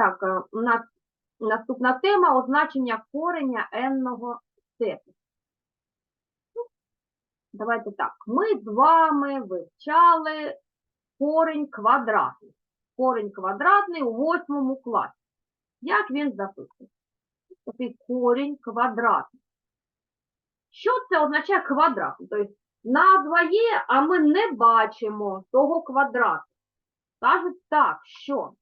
Так, е, нас наступна тема означення кореня n-ного степеня. Ну, Давайте так. Ми з вами вивчали корень квадратний. Корень квадратний у восьмому класі. Як він записується? Такий корень квадратний. Що це означає квадратний? Тобто назва є, а ми не бачимо того квадрату. Кажуть так, що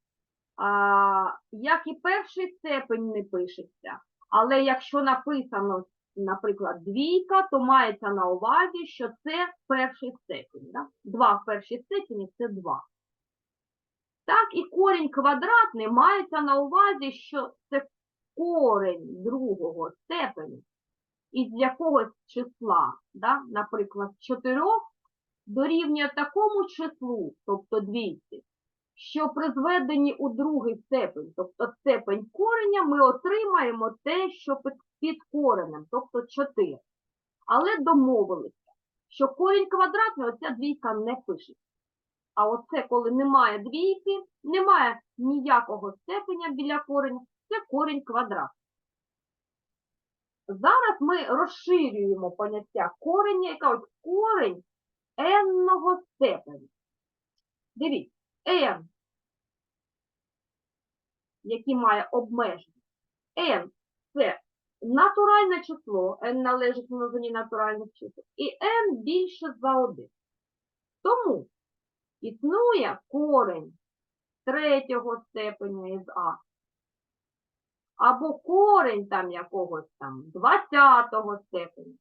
як і перший степень не пишеться, але якщо написано, наприклад, двійка, то мається на увазі, що це перший степень. Да? Два в першій степені це два. Так, і корінь квадратний мається на увазі, що це корень другого степеню із якогось числа, да? наприклад, 4 дорівнює такому числу, тобто 200, що при зведенні у другий степень, тобто степень кореня, ми отримаємо те, що під, під коренем, тобто 4. Але домовилися, що корінь квадратний, оця двійка не пишеться. А оце, коли немає двійки, немає ніякого степеня біля кореня, це корінь квадратний. Зараз ми розширюємо поняття кореня і кажуть корень n-ного степеня. Дивіться, n, який має обмеження. n – це натуральне число, n належить множині натуральних чисел, і n більше за 1. Тому існує корень третього степеня із а, або корень там якогось там 20 степеня.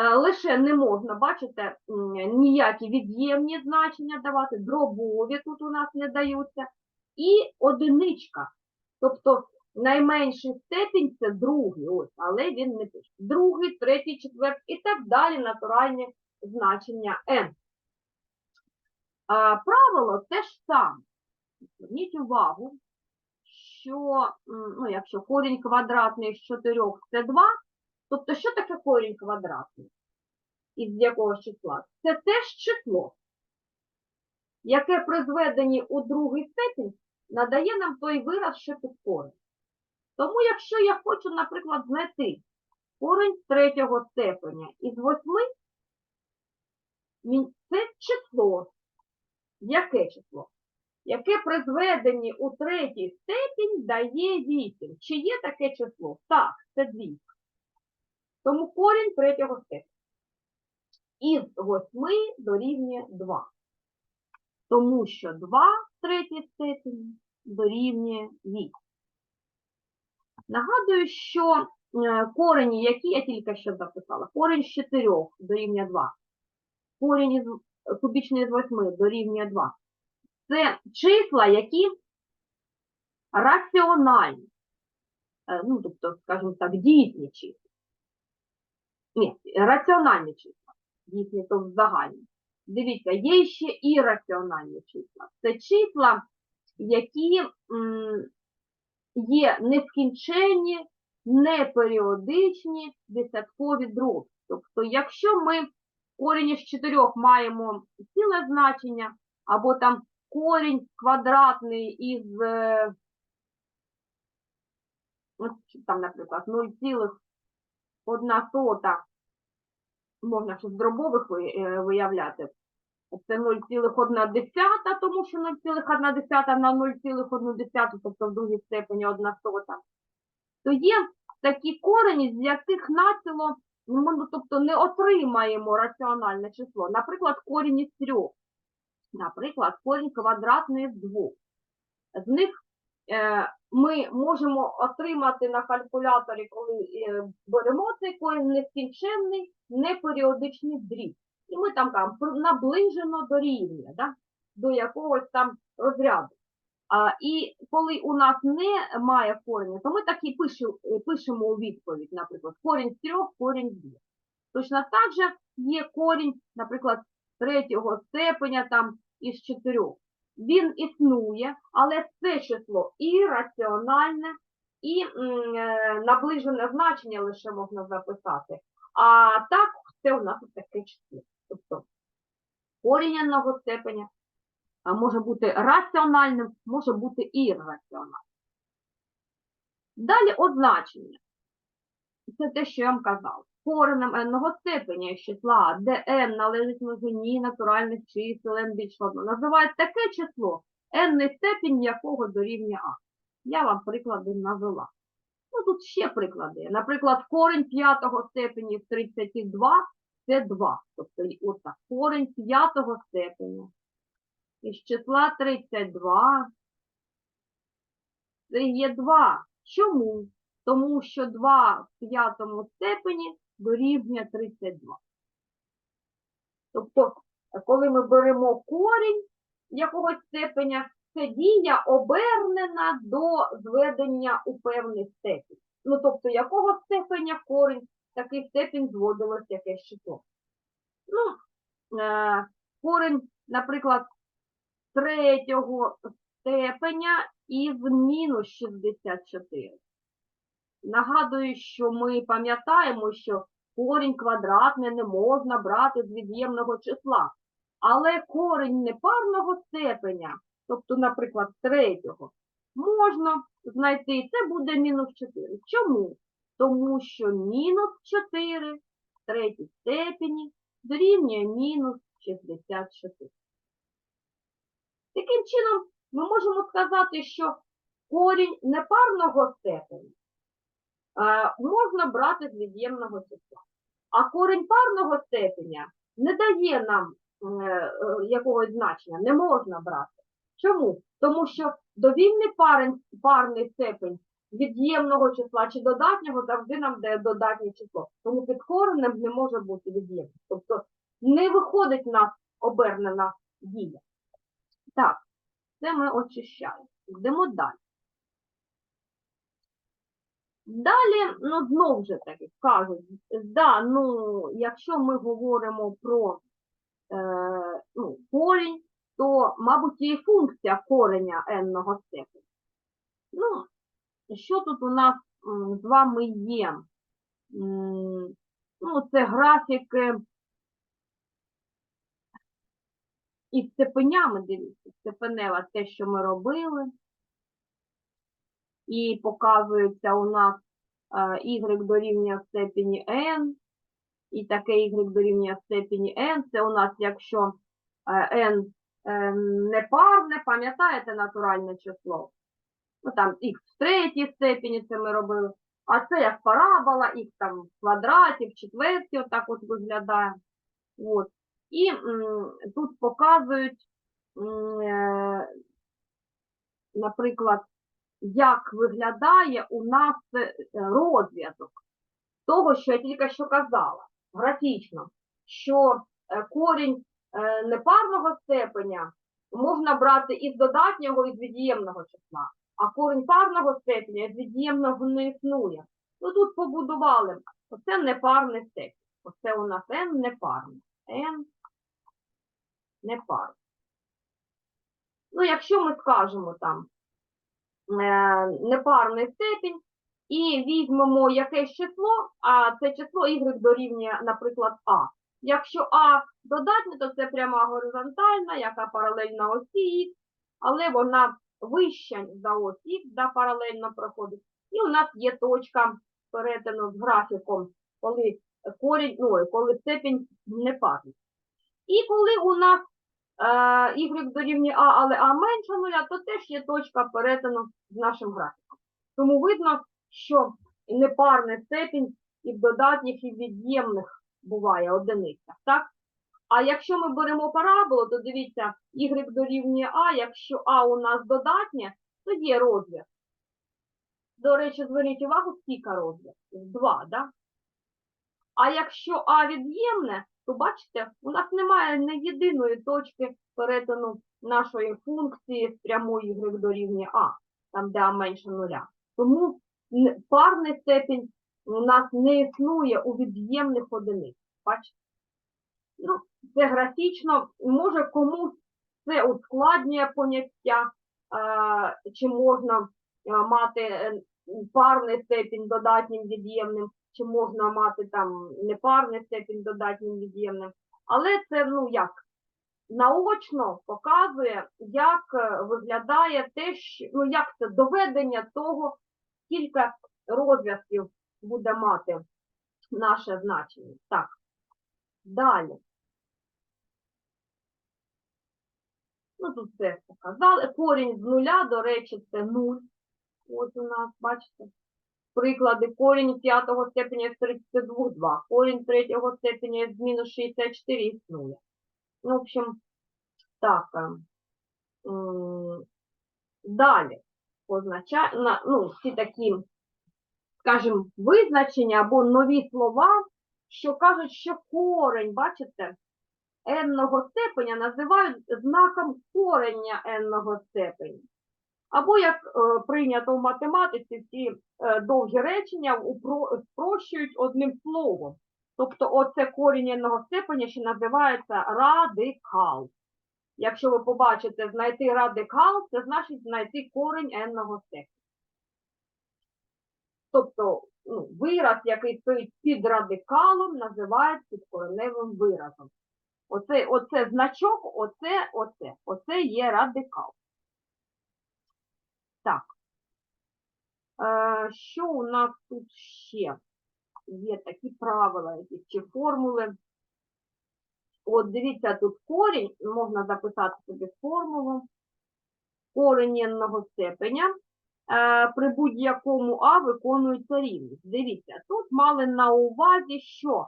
Е, Лише не можна, бачите, ніякі від'ємні значення давати, дробові тут у нас не даються, і одиничка. Тобто найменший степінь це другий, ось, але він не пише. Другий, третій, четвертий і так далі натуральні значення n. А, правило те ж саме. Зверніть увагу, що, ну, якщо корінь квадратний з 4 це 2, тобто що таке корінь квадратний? Із якого числа? Це теж число, яке при зведенні у другий степінь надає нам той вираз, що під корень. Тому, якщо я хочу, наприклад, знайти корень з третього степеня із 8, мін- це число. Яке число? Яке при зведенні у третій степінь дає 8. Чи є таке число? Так, це двійка. Тому корінь третього степеня. Із 8 дорівнює 2. Тому що 2 в третій степені дорівнює 8. Нагадую, що е, корені, які я тільки що записала, корінь з 4 дорівнює 2, корінь із кубічний з 8 дорівнює 2. Це числа, які раціональні. Е, Ну, тобто, скажімо так, дійсні числа. Ні, раціональні числа. Дійсні то в загальні. Дивіться, є ще і раціональні числа. Це числа, які м, є нескінченні, неперіодичні десяткові дроби. Тобто, якщо ми в корені з 4 маємо ціле значення, або там корінь квадратний із, е, там, наприклад, 0,1 сота, можна ще з дробових е, виявляти. Це 0,1, тому що 0,1 на 0,1, тобто в другій степені 1 сота. То є такі корені, з яких націло, ну, ну, тобто не отримаємо раціональне число. Наприклад, корінь із 3. Наприклад, корінь квадратний з 2. З них ми можемо отримати на калькуляторі, коли е, беремо цей корінь нескінченний, неперіодичний дріб. І ми там «Пр- наближено до рівня, да? до якогось там розряду. А, і коли у нас немає кореня, то ми так і пишемо, пишемо у відповідь, наприклад, корінь з трьох, корінь з двох. Точно так же є корінь, наприклад, третього степеня там із чотирьох. Він існує, але це число і і е, наближене значення лише можна записати. А так, це у нас таке число. Тобто корінь n-ного степеня може бути раціональним, може бути ірраціональним. Далі означення. Це те, що я вам казав. Коренем n-ного степеня числа, де n належить множині натуральних чисел n більше одного, називають таке число, n степінь якого дорівнює А. Я вам приклади навела. Ну, тут ще приклади. Наприклад, корень п'ятого степені з 32 – це 2. Тобто, отак, корень п'ятого степеня із числа 32 це є 2. Чому? Тому що 2 в п'ятому степені дорівнює 32. Тобто, коли ми беремо корінь якогось степеня, це дія обернена до зведення у певний степінь. Ну, тобто, якого степеня корінь, такий степінь зводилось якесь число. Ну, е, корінь, наприклад, третього степеня із мінус 64. Нагадую, що ми пам'ятаємо, що корінь квадратний не можна брати з від'ємного числа. Але корінь непарного степеня, тобто, наприклад, третього, можна знайти, це буде мінус 4. Чому? Тому що мінус 4 в третій степені дорівнює мінус 64. Таким чином, ми можемо сказати, що корінь непарного степеня можна брати з від'ємного числа. А корінь парного степеня не дає нам е, е, якогось значення, не можна брати. Чому? Тому що довільний парний степень від'ємного числа чи додатнього завжди нам дає додатнє число. Тому під коренем не може бути від'ємним. Тобто не виходить в нас обернена дія. Так, це ми очищаємо. Йдемо далі. Далі, ну, знову ж таки, кажуть, да, ну, якщо ми говоримо про е, ну, корінь, то, мабуть, є функція кореня n-ного. Ну, що тут у нас з вами є? Ну, це графіки із степенями, дивіться, степенева те, що ми робили. І показується у нас е, y дорівнює степені n, і таке y дорівнює степені n. Це у нас, якщо е, n е, непарне, пам'ятаєте натуральне число? Ну там х в третій степені це ми робили. А це як парабола, х там в квадраті, в четверті, отак от виглядає. От. І м, тут показують, м, наприклад, як виглядає у нас е, розв'язок того, що я тільки що казала, графічно, що е, корінь е, непарного степеня можна брати із додатнього, і з від'ємного числа, а корінь парного степеня з від'ємного не існує. Ну тут побудували, оце непарний степень. Оце у нас n непарний. n непарний. Ну, якщо ми скажемо там непарний степінь і візьмемо якесь число, а це число y дорівнює, наприклад, а. Якщо а додатне, то це пряма горизонтальна, яка паралельна осі х, але вона вища за ось х, да, паралельно проходить. І у нас є точка перетину з графіком, коли корінь, ну, коли степінь непарний. І коли у нас е, y дорівнює А, але А менше нуля, то теж є точка перетину з нашим графіком. Тому видно, що непарний степінь і в додатніх, і в від'ємних буває одиниця. Так? А якщо ми беремо параболу, то дивіться, y дорівнює А, якщо А у нас додатнє, то є розв'яз. До речі, зверніть увагу, скільки розв'яз? Два, да? А якщо А від'ємне, то бачите, у нас немає ні єдиної точки перетину нашої функції з прямої y дорівнює А, там де А менше нуля. Тому парний степінь у нас не існує у від'ємних одиниць. Бачите? Ну, це графічно, може комусь це ускладнює поняття, чи можна мати е, парний степінь додатнім від'ємним, чи можна мати там непарний степінь додатнім від'ємним. Але це, ну як, наочно показує, як е, виглядає те, що, ну, як це доведення того, скільки розв'язків буде мати наше значення. Так, далі. Ну, тут все показали. Корінь з нуля, до речі, це нуль. Ось у нас, бачите. Приклади. Корінь п'ятого степеня з 32 – 2. Корінь третього степеня з мінус 64 з нуля. Ну, в общем, так. е, Далі. Означає, на- ну, всі такі, скажімо, визначення або нові слова, що кажуть, що корень, бачите, n-ного степеня називають знаком корення n-ного степеня. Або, як е, прийнято в математиці, ці е, довгі речення спрощують одним словом. Тобто оце корінь n-ного степеня ще називається радикал. Якщо ви побачите знайти радикал, це значить знайти корінь n-ного степеня. Тобто ну, вираз, який стоїть під радикалом, називають підкореневим виразом. Оце, оце значок, оце, оце, оце є радикал. Так. Що у нас тут ще? Є такі правила, якісь чи формули. От дивіться, тут корінь, можна записати собі формулу. Корень степеня е, при будь-якому А виконується рівність. Дивіться, тут мали на увазі, що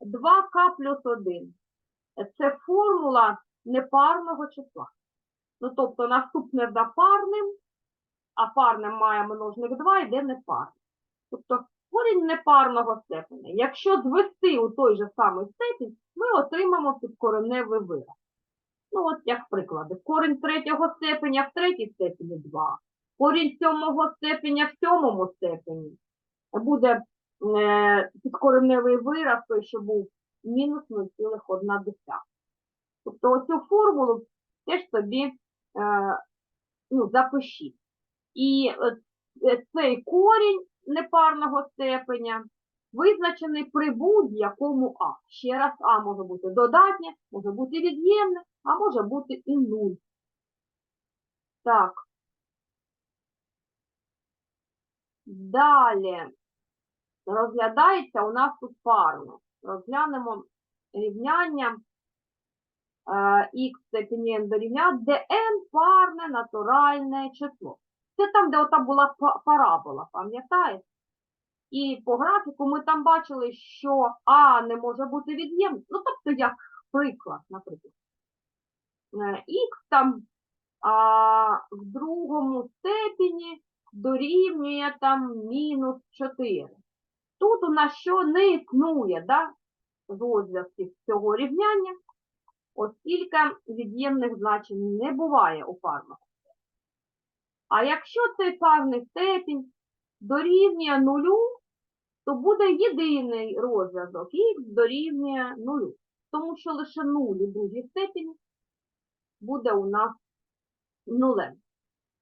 2К плюс 1 це формула непарного числа. Ну, тобто наступне за парним, а парним має множник 2, йде непарне. Тобто корінь непарного степеня. Якщо звести у той же самий степінь, ми отримаємо підкореневий вираз. Ну, от як приклади. Корінь третього степеня в третій степені 2. Корінь сьомого степеня в сьомому степені. Буде е, підкореневий вираз, той, що був мінус 0,1. Тобто оцю формулу теж собі е, ну, запишіть. І е, е, цей корінь непарного степеня визначений при будь-якому А. Ще раз, А може бути додатнє, може бути від'ємне, а може бути і нуль. Так. Далі розглядається у нас тут парно. Розглянемо рівняння х степені n дорівняє, де n парне натуральне число. Це там, де ота була парабола, пам'ятаєте? І по графіку ми там бачили, що А не може бути від'ємним. Ну, тобто, як приклад, наприклад. Х там а, в другому степені дорівнює там мінус 4. Тут у нас що не існує, да, розв'язків цього рівняння, оскільки від'ємних значень не буває у парному. А якщо цей парний степінь дорівнює нулю, то буде єдиний розв'язок х дорівнює нулю. Тому що лише 0 у другій степені буде у нас нулем.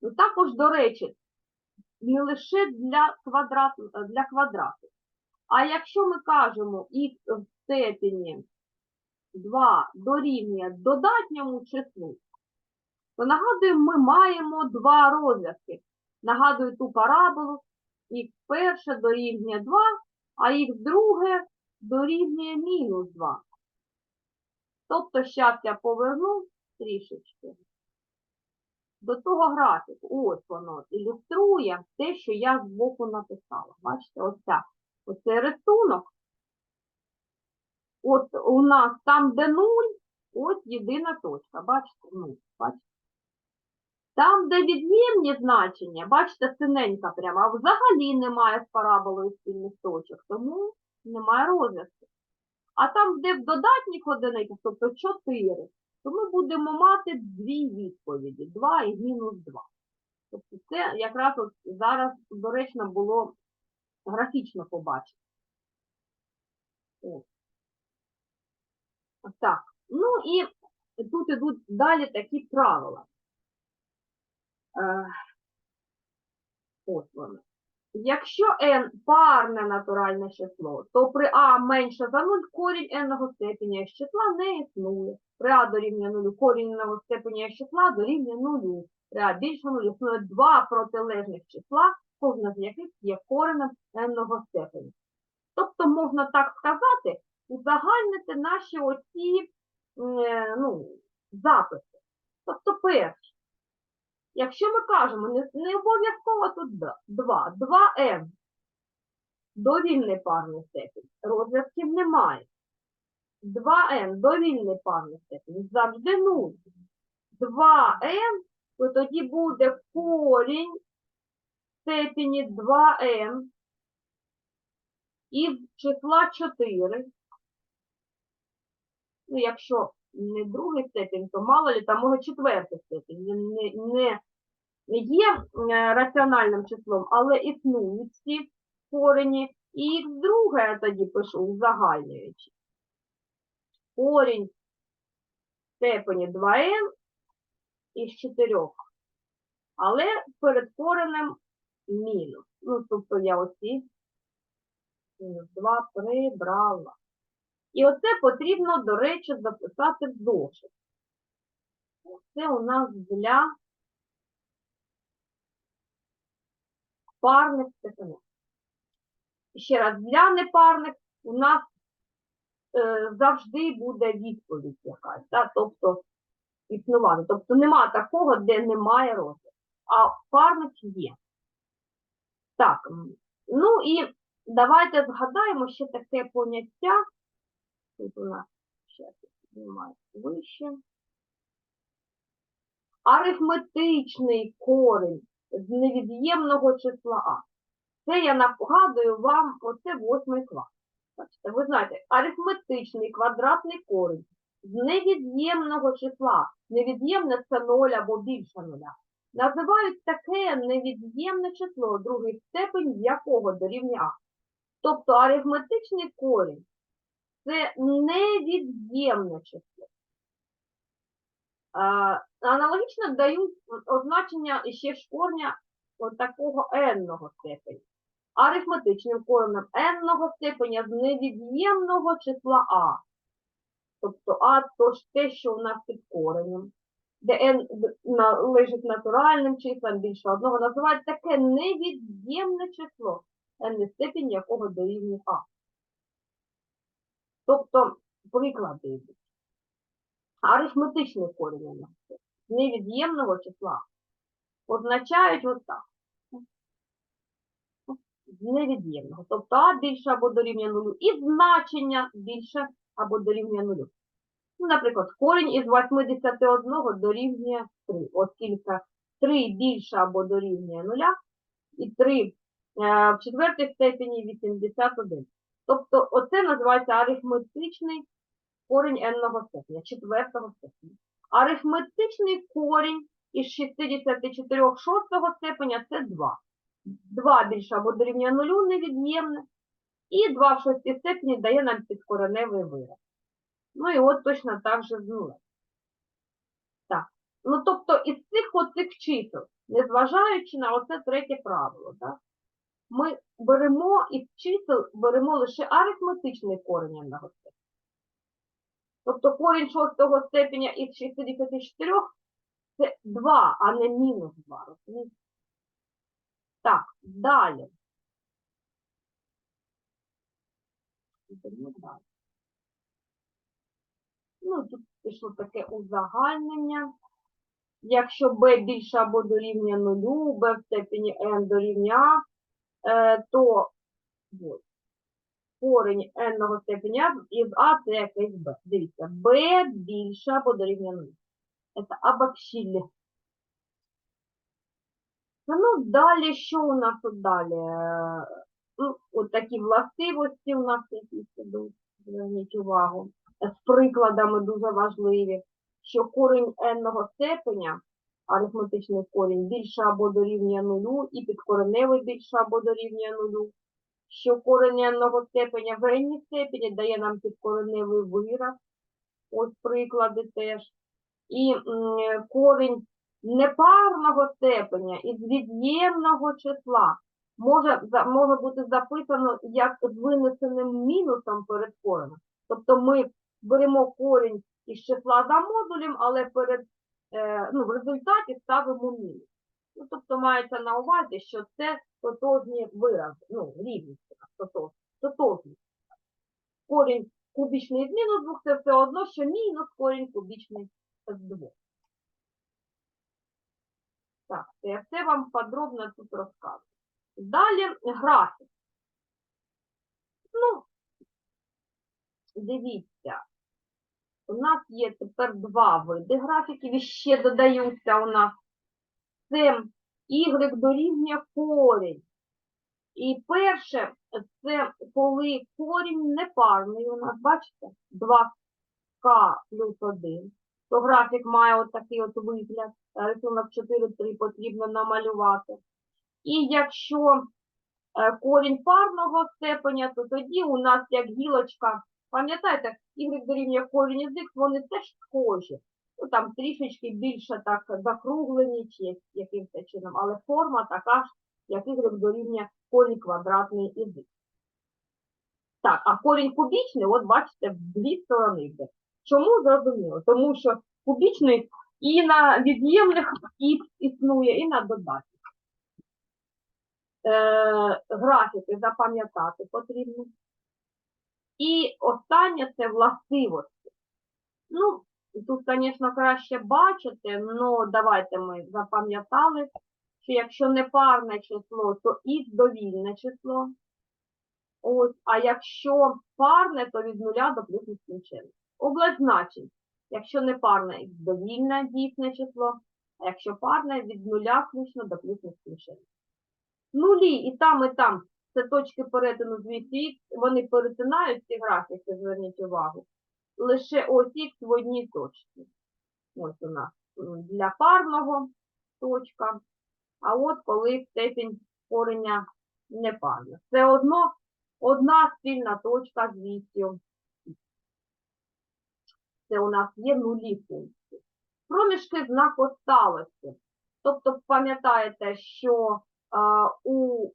Ну, також, до речі, не лише для квадрату, для квадрату. А якщо ми кажемо х в степені 2 дорівнює додатньому числу, то нагадуємо, ми маємо два розв'язки. Нагадую ту параболу, х перше дорівнює 2, а х друге дорівнює мінус 2. Тобто, зараз я поверну трішечки до того графіку. Ось воно ілюструє те, що я збоку написала. Бачите, оця, оцей рисунок. От у нас там, де 0, ось єдина точка. Бачите, 0, бачите? Там, де від'ємні значення, бачите, синенька прямо, а взагалі немає з параболою спільних точок, тому немає розв'язку. А там, де в додатніх одиницях, тобто 4, то ми будемо мати дві відповіді, 2 і мінус 2. Тобто це якраз от зараз доречно було графічно побачити. От. Так, ну і тут ідуть далі такі правила. Е, Ось. Якщо n парне натуральне число, то при а менше за 0 корінь n степеня з числа не існує. При а дорівнює 0 корінь n степеня з числа дорівнює 0. При а більше 0 існує два протилежних числа, кожне з яких є коренем n степеня. Тобто можна так сказати, узагальнити наші оці е, ну, записи. Тобто перше, якщо ми кажемо, не, не обов'язково тут 2, 2n довільний парний степінь, розв'язків немає. 2n довільний парний степінь, завжди 0. 2n, то тоді буде корінь степені 2n із числа 4. Ну, якщо не другий степінь, то мало ли там може четвертий степінь. Він не, не, є е, раціональним числом, але існують всі корені. І їх друге я тоді пишу узагальнюючи. Корінь степені 2n із 4. Але перед коренем мінус. Ну, тобто я оці мінус 2 прибрала. І оце потрібно, до речі, записати в зошит. Це у нас для парних степенів. Ще раз, для непарних у нас е, завжди буде відповідь якась, да? тобто існувати. Тобто нема такого, де немає розвитку. А парних є. Так, ну і давайте згадаємо ще таке поняття. Тут у нас ще піднімається вище. Арифметичний корінь з невід'ємного числа А. Це я нагадую вам, оце восьмий клас. Ви знаєте, арифметичний квадратний корінь з невід'ємного числа. Невід'ємне це 0 або більше нуля. Називають таке невід'ємне число, другий степень якого дорівнює А. Тобто арифметичний корінь це невід'ємне число. Аналогічно дають означення ще ж корня такого n-ного степеня. Арифметичним коренем n-ного степеня з невід'ємного числа а. Тобто а то ж те, що у нас під коренем, де n належить натуральним числам більше одного, називають таке невід'ємне число, n степень якого дорівнює а. Тобто, приклади йдуть. Арифметичний корінь у нас з невід'ємного числа означають отак. З невід'ємного. Тобто А більше або дорівнює нулю. І значення більше або дорівнює нулю. Ну, наприклад, корінь із 81 дорівнює 3, оскільки 3 більше або дорівнює нуля, і 3 е, в четвертій степені 81. Тобто оце називається арифметичний корінь n-го степеня, четвертого степеня. Арифметичний корінь із 64 шостого степеня це 2. 2 більше або дорівнює нулю невід'ємне. І 2 в шостій степені дає нам підкореневий вираз. Ну і от точно так же з нулем. Так. Ну тобто із цих оцих чисел, незважаючи на оце третє правило, так? Ми беремо із чисел, беремо лише арифметичний корінь n-го степеня. Тобто корінь шостого степеня із 64 це 2, а не мінус 2. розумієте? Так, далі. Ну, тут пішло таке узагальнення. Якщо b більше або дорівнює нулю, b в степені n дорівнює a, то ось, корінь n степеня із а це якийсь b. Дивіться, b більше або дорівнює. Це обобщили. Ну, далі, що у нас тут далі? Е, Ну, от такі властивості у нас якісь ідуть, зверніть увагу. З прикладами дуже важливі, що корінь n степеня, арифметичний корінь, більше або дорівнює нулю, і підкореневий більше або дорівнює нулю. Що корінь n степеня в n степені дає нам підкореневий вираз. Ось приклади теж. І корінь непарного степеня із від'ємного числа може, може бути записано як з винесеним мінусом перед коренем. Тобто ми беремо корінь із числа за модулем, але перед, ну, в результаті ставимо мінус. Ну, тобто мається на увазі, що це тотожні вирази, ну, рівність така, тотожні. Корінь кубічний з мінус 2 це все одно, що мінус корінь кубічний з 2. Так, я все вам подробно тут розказую. Далі графік. Ну, дивіться, у нас є тепер два види графіків, і ще додаються у нас. Це y дорівнює корінь. І перше, це коли корінь непарний у нас, бачите, 2k плюс 1, то графік має отакий от вигляд, рисунок 4-3 потрібно намалювати. І якщо е, корінь парного степеня, то тоді у нас як гілочка, пам'ятаєте, y дорівнює корінь x, вони теж схожі. Ну, там трішечки більше так закруглені чи якимось чином, але форма така ж, як y дорівнює корінь квадратний із x. Так, а корінь кубічний, от бачите, в дві сторони йде. Чому зрозуміло? Тому що кубічний і на від'ємних х існує, і на додатних. Е, графіки запам'ятати потрібно. І останнє це властивості. Ну, тут, звісно, краще бачити, але давайте ми запам'ятали, що якщо не парне число, то х довільне число. Ось, а якщо парне, то від нуля до плюс нескінченного. Область значень. Якщо не парне, довільне дійсне число, а якщо парне, від нуля включно до плюс нескінченного. Нулі і там, і там це точки перетину з вісі вони перетинають ці графіки, зверніть увагу. Лише ось х в одній точці. Ось у нас для парного точка. А от коли степінь кореня непарна. Це одно, одна спільна точка з вісю. Це у нас є нулі функції. Проміжки знакосталості. Тобто пам'ятаєте, що у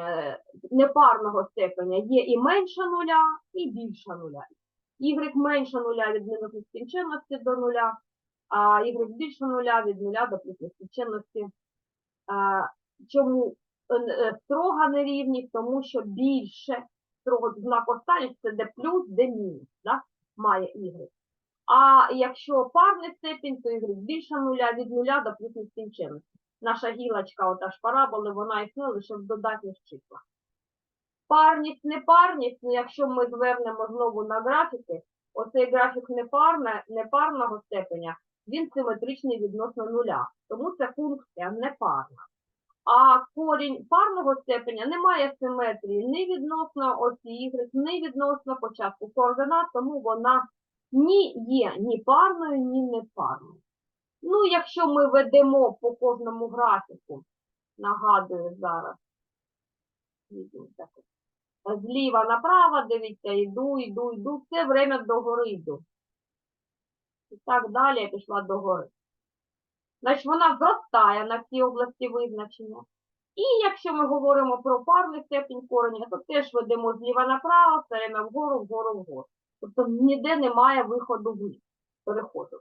е, непарного степеня є і менше нуля, і більше нуля. Y менше нуля від мінус нескінченності до нуля, а y більше нуля від нуля до плюс нескінченності. Чому е, е, строга нерівність? Тому що більше строго знак останній це де плюс, де мінус, да? має y. А якщо парний степінь, то y більше нуля від нуля до плюс нескінченності. Наша гілочка, ота ж параболи, вона існує лише в додатніх числах. Парність, непарність, ну якщо ми звернемо знову на графіки, оцей графік непарне, непарного степеня, він симетричний відносно нуля. Тому це функція непарна. А корінь парного степеня не має симетрії ні відносно осі Y, ні відносно початку координат, тому вона ні є ні парною, ні непарною. Ну, якщо ми ведемо по кожному графіку, нагадую зараз, зліва направо, дивіться, йду, йду, йду, все время догори йду. І так далі я пішла догори. Значить, вона зростає на цій області визначення. І якщо ми говоримо про парний степінь кореня, то теж ведемо зліва направо, все время вгору, вгору, вгору. Тобто ніде немає виходу вниз, переходу.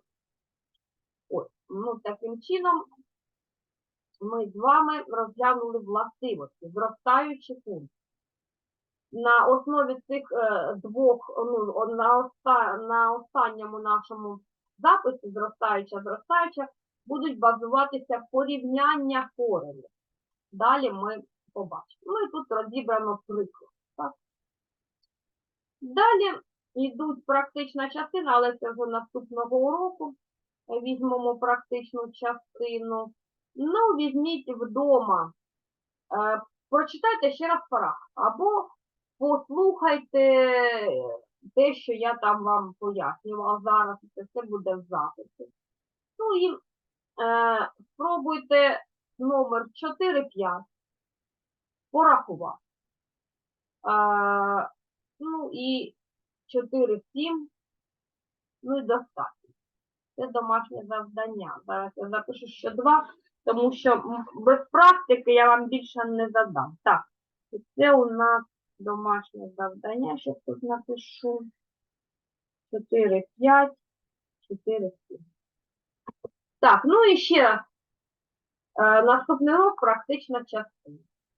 Ну таким чином ми з вами розглянули властивості, зростаючі функції. На основі цих е, двох, ну, на, оста, на останньому нашому записі, зростаюча, зростаюча, будуть базуватися порівняння коренів. Далі ми побачимо. Ну і тут розібрано приклад. Так? Далі йдуть практична частина, але це вже наступного уроку. Візьмемо практичну частину. Ну, візьміть вдома, е, прочитайте ще раз параграф, або послухайте те, що я там вам пояснювала зараз, це все буде в записі. Ну і е, спробуйте номер 4-5 порахувати. Е, ну і 4-7, ну і достатньо. Це домашнє завдання. Зараз я запишу ще два, тому що без практики я вам більше не задам. Так, це у нас домашнє завдання, що тут напишу. 4, 5, 4, 7. Так, ну і ще раз. Е, наступний урок практична частина.